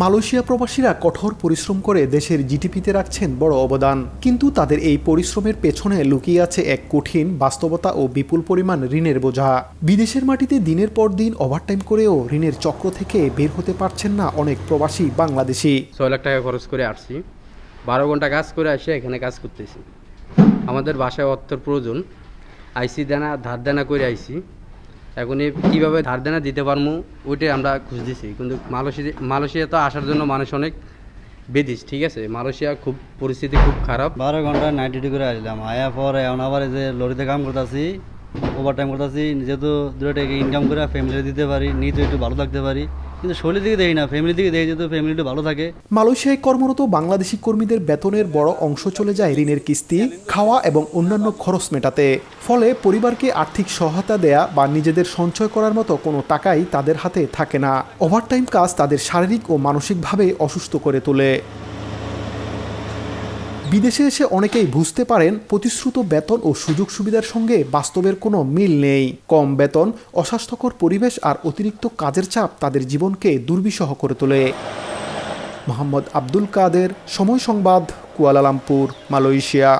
Malaysia প্রবাসীরা কঠোর পরিশ্রম করে দেশের জিডিপিতে রাখছেন বড় অবদান। কিন্তু তাদের এই পরিশ্রমের পেছনে লুকিয়ে আছে এক কঠিন বাস্তবতা ও বিপুল পরিমাণ ঋণের বোঝা। বিদেশের মাটিতে দিনের পর দিন ওভারটাইম করেও ঋণের চক্র থেকে বের হতে পারছেন না অনেক প্রবাসী বাংলাদেশি। ছয় লাখ টাকা খরচ করে আসছি। বারো ঘণ্টা কাজ করে আসে এখানে কাজ করতেছি। আমাদের বাসায় অর্থের প্রয়োজন। আইসি দেনা, ধার দেনা করে আইসি। এখন কীভাবে ধার দেনা দিতে পারব ওইটাই আমরা খুঁজ খুঁজতেছি। কিন্তু মালয়েশিয়া মালয়েশিয়া তো আসার জন্য মানুষ অনেক বেদিস, ঠিক আছে? মালয়েশিয়া খুব, পরিস্থিতি খুব খারাপ। বারো ঘণ্টা নাইট ডিউটি করে আসলাম। আয়া পর এমন আবার যে লরিতে কাম করতেছি ওভার টাইম করতেছি, যেহেতু দুটো টাকা ইনকাম করে ফ্যামিলি দিতে পারি নিজে একটু ভালো থাকতে পারি। কিন্তু শরীরের দিকে দেয় না ফ্যামিলি দিকে দেয় যেহেতু ফ্যামিলি একটু ভালো থাকে। মালয়েশিয়ায় কর্মরত বাংলাদেশি কর্মীদের বেতনের বড় অংশ চলে যায় ঋণের কিস্তি, খাওয়া এবং অন্যান্য খরচ মেটাতে। ফলে পরিবারকে আর্থিক সহায়তা দেয়া বা নিজেদের সঞ্চয় করার মতো কোনো টাকাই তাদের হাতে থাকে না। ওভারটাইম কাজ তাদের শারীরিক ও মানসিকভাবে অসুস্থ করে তোলে। বিদেশে এসে অনেকেই বুঝতে পারেন প্রতিশ্রুত বেতন ও সুযোগ সুবিধার সঙ্গে বাস্তবের কোনো মিল নেই। কম বেতন, অস্বাস্থ্যকর পরিবেশ আর অতিরিক্ত কাজের চাপ তাদের জীবনকে দুর্বিষহ করে তোলে। মোহাম্মদ আব্দুল কাদের, সময় সংবাদ, কুয়ালালামপুর, মালয়েশিয়া।